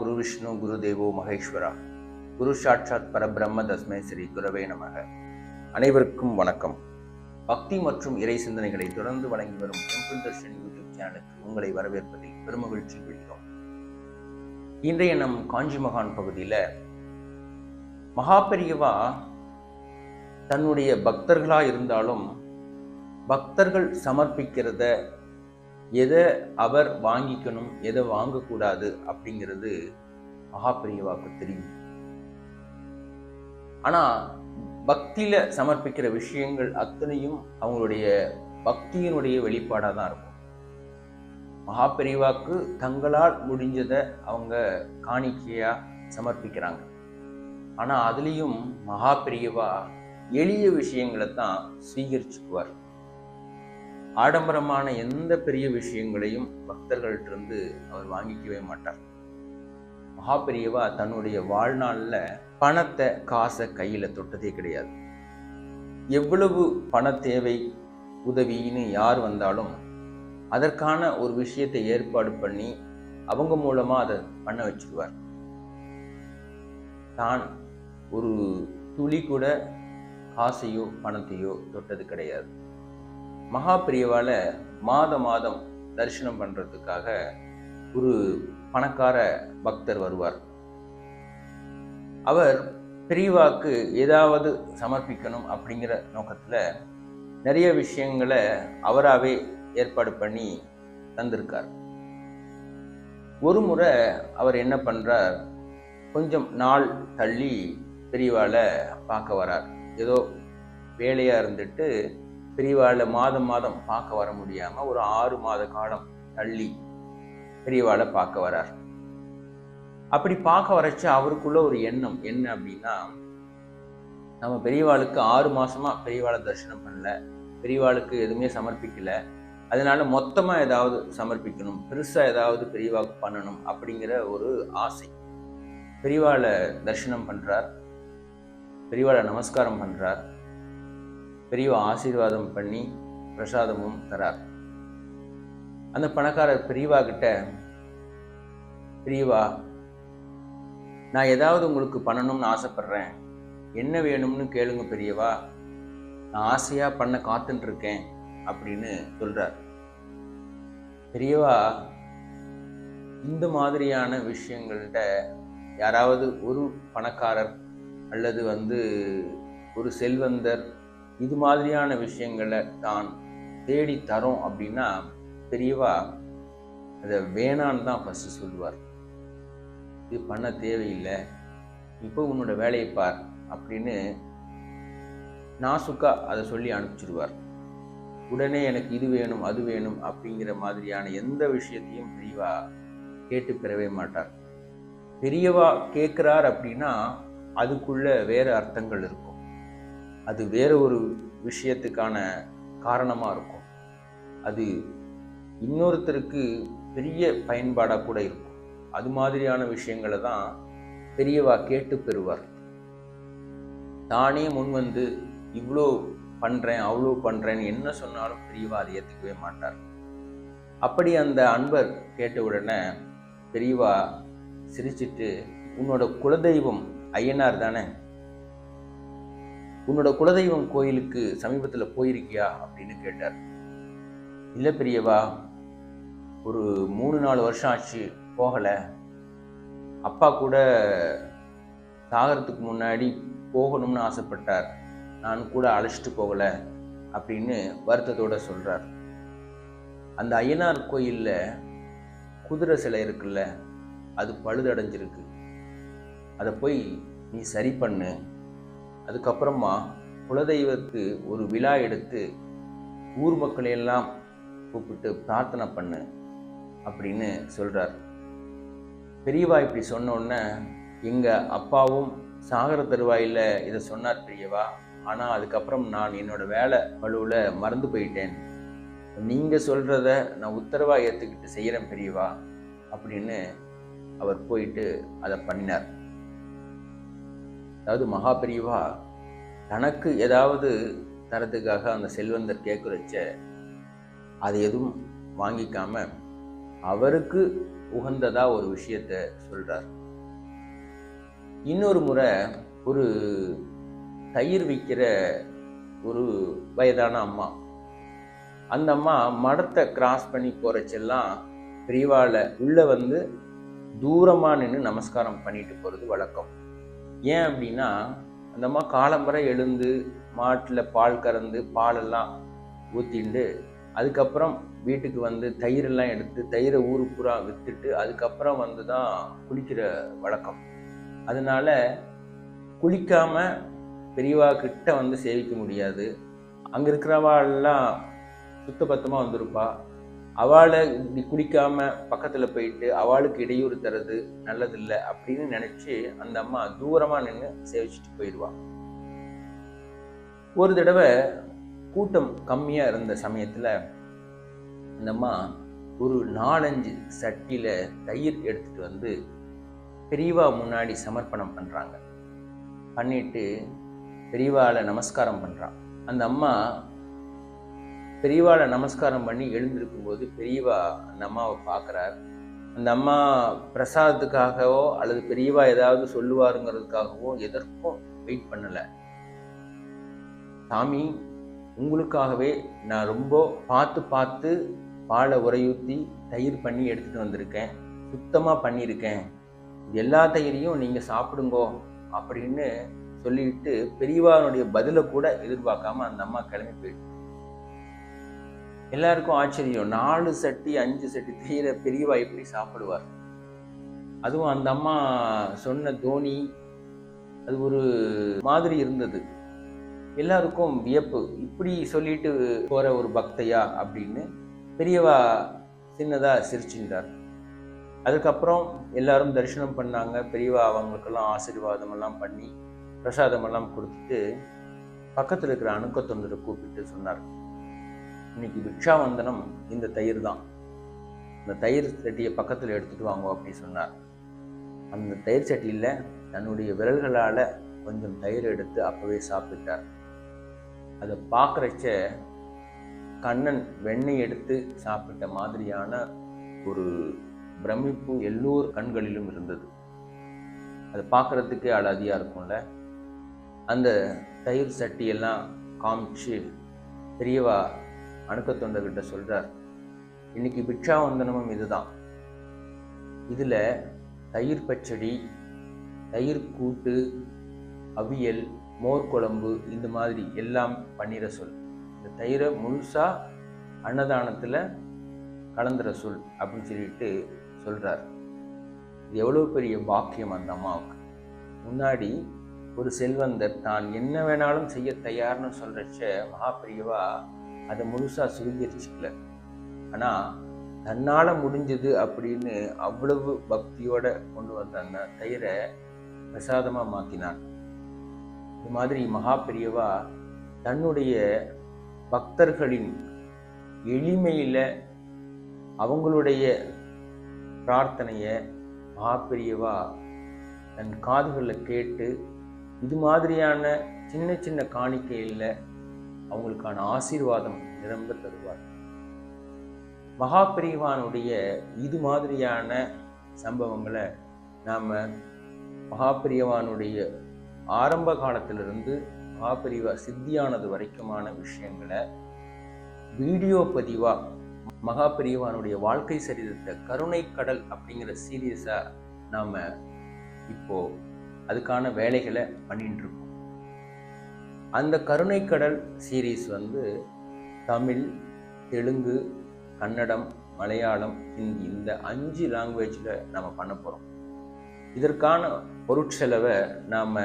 குரு விஷ்ணு குரு தேவோ மகேஸ்வரா. குரு சாட்சாத் பரபிரம்ம தஸ்மே ஸ்ரீ குரவே நமக. அனைவருக்கும் வணக்கம். பக்தி மற்றும் இறை சிந்தனைகளை தொடர்ந்து வழங்கி வரும் டெம்பிள் தர்ஷன் யூடியூப் சேனலுக்கு உங்களை வரவேற்பதில் பெருமகிழ்ச்சி கொள்கிறோம் இன்றைய நம் காஞ்சி மகான் பகுதியில் மகாபெரியவா தன்னுடைய பக்தர்களாக இருந்தாலும் பக்தர்கள் சமர்ப்பிக்கிறத எதை அவர் வாங்கிக்கணும் எதை வாங்கக்கூடாது அப்படிங்கிறது மகாபெரியவாக்கு தெரியும் ஆனா பக்தியில சமர்ப்பிக்கிற விஷயங்கள் அத்தனையும் அவங்களுடைய பக்தியினுடைய வெளிப்பாடாக தான் இருக்கும். மகாபெரிவாக்கு தங்களால் முடிஞ்சதை அவங்க காணிக்கையா சமர்ப்பிக்கிறாங்க. ஆனா அதுலேயும் மகாபெரியவா எளிய விஷயங்களை தான் சுவீகரிச்சுக்குவார். ஆடம்பரமான எந்த பெரிய விஷயங்களையும் பக்தர்கள்ட்டிருந்து அவர் வாங்கிக்கவே மாட்டார். மகாபெரியவா தன்னுடைய வாழ்நாளில் பணத்தை காசை கையில் தொட்டதே கிடையாது. எவ்வளவு பண தேவை உதவின்னு யார் வந்தாலும் அதற்கான ஒரு விஷயத்தை ஏற்பாடு பண்ணி அவங்க மூலமாக அதை பண்ண வச்சுருவார். தான் ஒரு துளி கூட காசையோ பணத்தையோ தொட்டது கிடையாது. மகாபிரியவால் மாதம் மாத மாதம் தரிசனம் பண்றதுக்காக ஒரு பணக்கார பக்தர் வருவார். அவர் பிரிவாக்கு ஏதாவது சமர்ப்பிக்கணும் அப்படிங்கிற நோக்கத்தில் நிறைய விஷயங்களை அவராகவே ஏற்பாடு பண்ணி தந்திருக்கார். ஒரு முறை அவர் என்ன பண்ணுறார் கொஞ்சம் நாள் தள்ளி பிரிவால் பார்க்க வரார். ஏதோ வேலையாக இருந்துட்டு பிரிவால் மாதம் மாதம் பார்க்க வர முடியாமல் ஒரு ஆறு மாத காலம் தள்ளி பெரியவாளை பார்க்க வரார். அப்படி பார்க்க வரச்சு அவருக்குள்ள ஒரு எண்ணம் என்ன அப்படின்னா நம்ம பெரியவாளுக்கு ஆறு மாசமா பெரியவாளை தரிசனம் பண்ணல பெரியவாளுக்கு எதுவுமே சமர்ப்பிக்கல அதனால மொத்தமா ஏதாவது சமர்ப்பிக்கணும் பெருசா ஏதாவது பெரியவாக்கு பண்ணணும் அப்படிங்கிற ஒரு ஆசை. பெரியவாளை தரிசனம் பண்றார் பெரியவாளை நமஸ்காரம் பண்றார் பெரியவா ஆசீர்வாதம் பண்ணி பிரசாதமும் தரார். அந்த பணக்காரர் பெரியவா கிட்ட பெரியவா நான் ஏதாவது உங்களுக்கு பண்ணணும்னு ஆசைப்படுறேன். என்ன வேணும்னு கேளுங்க பெரியவா. நான் ஆசையாக பண்ண காத்துட்ருக்கேன் அப்படின்னு சொல்கிறார் பெரியவா இந்த மாதிரியான விஷயங்கள்கிட்ட யாராவது ஒரு பணக்காரர் அல்லது வந்து ஒரு செல்வந்தர் இது மாதிரியான விஷயங்களை தான் தேடி தரோம் அப்படின்னா பெரியவா அதை வேணான்னு தான் ஃபஸ்ட்டு சொல்லுவார். இது பண்ண தேவையில்லை. இப்போ உன்னோட வேலையை பார் அப்படின்னு நாசுக்கா அதை சொல்லி அனுப்பிச்சிடுவார் உடனே எனக்கு இது வேணும் அது வேணும் அப்படிங்கிற மாதிரியான எந்த விஷயத்தையும் பெரியவா கேட்டு பெறவே மாட்டார். பெரியவா கேட்குறார் அப்படின்னா அதுக்குள்ள வேறு அர்த்தங்கள் இருக்கும். அது வேற ஒரு விஷயத்துக்கான காரணமாக இருக்கும். அது இன்னொருத்தருக்கு பெரிய பயன்பாடாக கூட இருக்கும். அது மாதிரியான விஷயங்களை தான் பெரியவா கேட்டு பெறுவார். தானே முன் வந்து இவ்வளோ பண்ணுறேன் அவ்வளோ பண்ணுறேன்னு என்ன சொன்னாலும் பெரியவா அதை ஏற்றுக்கவே மாட்டார். அப்படி அந்த அன்பர் கேட்ட உடனே பெரியவா சிரிச்சிட்டு உன்னோட குலதெய்வம் ஐயனார் தானே? உன்னோட குலதெய்வம் கோயிலுக்கு சமீபத்தில் போயிருக்கியா? அப்படின்னு கேட்டார். இல்லை பெரியவா ஒரு மூணு நாலு வருஷம் ஆச்சு போகலை. அப்பா கூட சாகிறதுக்கு முன்னாடி போகணும்னு ஆசைப்பட்டார். நான் கூட அழைச்சிட்டு போகலை அப்படின்னு வருத்தத்தோட சொல்கிறார் அந்த ஐயனார் கோயிலில் குதிரை சிலை இருக்குல்ல அது பழுதடைஞ்சிருக்கு. அதை போய் நீ சரி பண்ணு. அதுக்கப்புறமா குலதெய்வத்துக்கு ஒரு விழா எடுத்து ஊர் மக்களையெல்லாம் கூப்பிட்டு பிரார்த்தனை பண்ணு. அப்படின்னு சொல்கிறார் பெரியவா இப்படி சொன்னோடனே எங்கள் அப்பாவும் சாகர தருவாயில் இதை சொன்னார் பெரியவா. ஆனால் அதுக்கப்புறம் நான் என்னோட வேலை பழுவில் மறந்து போயிட்டேன். நீங்கள் சொல்கிறத நான் உத்தரவாக ஏற்றுக்கிட்டு செய்கிறேன் பெரியவா அப்படின்னு அவர் போயிட்டு அதை பண்ணினார். அதாவது மகா பெரியவா தனக்கு ஏதாவது தரத்துக்காக அந்த செல்வந்தர் கேட்குறச்ச அது எதுவும் வாங்கிக்காமல் அவருக்கு உகந்ததா ஒரு விஷயத்த சொல்றார். இன்னொரு முறை ஒரு தயிர் விற்கிற ஒரு வயதான அம்மா. அந்த அம்மா மடத்தை கிராஸ் பண்ணி போறச்செல்லாம் பெரியவாளை உள்ள வந்து தூரமாக நின்று நமஸ்காரம் பண்ணிட்டு போகிறது வழக்கம். ஏன் அப்படின்னா அந்த அம்மா காலம்பரை எழுந்து மாட்டில் பால் கறந்து பாலெல்லாம் ஊற்றிண்டு அதுக்கப்புறம் வீட்டுக்கு வந்து தயிரெல்லாம் எடுத்து தயிரை ஊரு பூரா விற்றுட்டு அதுக்கப்புறம் வந்து தான் குளிக்கிற வழக்கம். அதனால குளிக்காமல் பெரியவா கிட்ட வந்து சேவிக்க முடியாது. அங்கே இருக்கிறவாள்லாம் சுத்தபத்தமாக வந்திருப்பா. அவளை இப்படி குளிக்காமல் பக்கத்தில் போயிட்டு அவளுக்கு இடையூறு தர்றது நல்லதில்லை அப்படின்னு நினச்சி அந்த அம்மா தூரமாக நின்று சேவிச்சுட்டு போயிடுவாள் ஒரு தடவை கூட்டம் கம்மியாக இருந்த சமயத்தில் அந்த அம்மா ஒரு நாலஞ்சு சட்டியில் தயிர் எடுத்துகிட்டு வந்து பெரியவா முன்னாடி சமர்ப்பணம் பண்ணுறாங்க பண்ணிட்டு பெரியவாளை நமஸ்காரம் பண்ணுறான் அந்த அம்மா பெரியவாவில் நமஸ்காரம் பண்ணி எழுந்திருக்கும் போது பெரியவா அந்த அம்மாவை பார்க்குறார். அந்த அம்மா பிரசாதத்துக்காகவோ அல்லது பெரியவா ஏதாவது சொல்லுவாருங்கிறதுக்காகவோ எதற்கும் வெயிட் பண்ணலை. சாமி உங்களுக்காகவே நான் ரொம்ப பார்த்து பார்த்து பாலை உரையூற்றி தயிர் பண்ணி எடுத்துகிட்டு வந்திருக்கேன். சுத்தமாக பண்ணியிருக்கேன். இது எல்லா தயிரையும் நீங்கள் சாப்பிடுங்கோ அப்படின்னு சொல்லிட்டு பெரியவானுடைய பதிலை கூட எதிர்பார்க்காம அந்த அம்மா கிளம்பி போயிட்டு எல்லாருக்கும் ஆச்சரியம். நாலு சட்டி அஞ்சு சட்டி தயிரை பெரியவா எப்படி சாப்பிடுவார்? அதுவும் அந்த அம்மா சொன்ன தோனி அது ஒரு மாதிரி இருந்தது. எல்லாருக்கும் வியப்பு. இப்படி சொல்லிட்டு போற ஒரு பக்தையா அப்படின்னு பெரியவா சின்னதாக சிரிச்சுட்டார் அதுக்கப்புறம் எல்லாரும் தரிசனம் பண்ணாங்க. பெரியவா அவங்களுக்கெல்லாம் ஆசீர்வாதமெல்லாம் பண்ணி பிரசாதமெல்லாம் கொடுத்துட்டு பக்கத்தில் இருக்கிற அணுக்க தொண்டரை கூப்பிட்டு சொன்னார். இன்னைக்கு பிக்ஷாவந்தனம் இந்த தயிர் தான். இந்த தயிர் சட்டியை பக்கத்தில் எடுத்துகிட்டு வாங்க அப்படி சொன்னார். அந்த தயிர் சட்டியில் தன்னுடைய விரல்களால் கொஞ்சம் தயிர் எடுத்து அப்போவே சாப்பிட்டார். அதை பார்க்குறச்ச கண்ணன் வெண்ணெய் எடுத்து சாப்பிட்ட மாதிரியான ஒரு பிரமிப்பு எல்லோர் கண்களிலும் இருந்தது. அது பார்க்குறதுக்கே அழகியாக இருக்கும்ல? அந்த தயிர் சட்டியெல்லாம் காமிச்சு பெரியவா அணுக்க தொண்டர்கிட்ட சொல்கிறார் இன்னைக்கு பிக்ஷாவந்தனமும் இதுதான். இதில் தயிர் பச்சடி தயிர் கூட்டு அவியல் மோர் குழம்பு இந்த மாதிரி எல்லாம் பண்ணிட சொல். இந்த தயிரை முழுசாக அன்னதானத்தில் கலந்துற சொல் அப்படின்னு சொல்லிட்டு சொல்கிறார் இது எவ்வளோ பெரிய பாக்கியம் அந்த அம்மாவுக்கு. முன்னாடி ஒரு செல்வந்தர் தான் என்ன வேணாலும் செய்ய தயார்னு சொல்கிறச்ச மகாபிரியவா அதை முழுசாக சுருங்கிருச்சுக்கல ஆனால் தன்னால் முடிஞ்சது அப்படின்னு அவ்வளவு பக்தியோட கொண்டு வந்த அந்த தயிரை பிரசாதமாக மாற்றினான் இது மாதிரி மகாபிரியவா தன்னுடைய பக்தர்களின் எளிமையில் அவங்களுடைய பிரார்த்தனையை மகாபெரியவா தன் காதுகளில் கேட்டு இது மாதிரியான சின்ன சின்ன காணிக்கையில் அவங்களுக்கான ஆசீர்வாதம் நிரம்ப தருவார். மகாபிரிவானுடைய இது மாதிரியான சம்பவங்களை நாம் மகாபிரியவானுடைய ஆரம்ப காலத்திலிருந்து மகாபிரிவா சித்தியானது வரைக்குமான விஷயங்களை வீடியோ பதிவாக மகாபிரிவானுடைய வாழ்க்கை சரிதத்தை கருணை கடல் அப்படிங்கிற சீரியஸாக நாம் இப்போ அதுக்கான வேலைகளை பண்ணிட்டு இருக்கோம். அந்த கருணைக்கடல் சீரீஸ் வந்து தமிழ் தெலுங்கு கன்னடம் மலையாளம் ஹிந்தி இந்த அஞ்சு லாங்குவேஜில் நம்ம பண்ண போகிறோம் இதற்கான பொருட்செலவை நாம்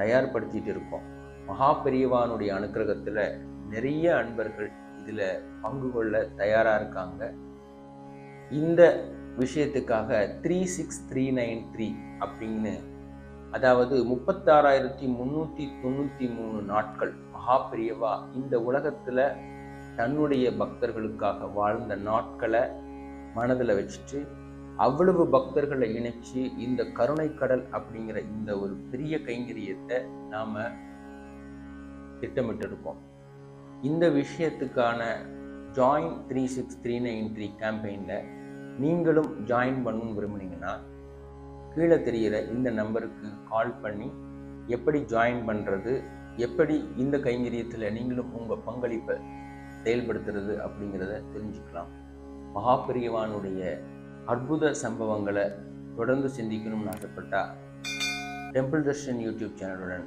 தயார்படுத்திகிட்டு இருக்கோம். மகா பெரியவானுடைய அனுக்கிரகத்தில் நிறைய அன்பர்கள் இதில் பங்கு கொள்ள தயாராக இருக்காங்க. இந்த விஷயத்துக்காக three six three nine three அப்படின்னு அதாவது முப்பத்தாறாயிரத்தி முந்நூற்றி தொண்ணூற்றி மூணு நாட்கள் மகாபிரியவா இந்த உலகத்தில் தன்னுடைய பக்தர்களுக்காக வாழ்ந்த நாட்களை மனதில் வச்சுட்டு அவ்வளவு பக்தர்களை இணைச்சு இந்த கருணை கடல் அப்படிங்கிற இந்த ஒரு பெரிய கைங்கரியத்தை நாம் திட்டமிட்டிருக்கோம் இந்த விஷயத்துக்கான join three six three nine three கேம்பெயினில் நீங்களும் ஜாயின் பண்ணணும்னு விரும்புனீங்கன்னா கீழே தெரிகிற இந்த நம்பருக்கு கால் பண்ணி எப்படி ஜாயின் பண்ணுறது எப்படி இந்த கைங்கரியத்தில் நீங்களும் உங்கள் பங்களிப்பை செயல்படுத்துறது அப்படிங்கிறத தெரிஞ்சுக்கலாம். மகாபிரியவானுடைய அற்புத சம்பவங்களை தொடர்ந்து சிந்திக்கணும்னு ஆசைப்பட்டா டெம்பிள் தர்ஷன் யூடியூப் சேனலுடன்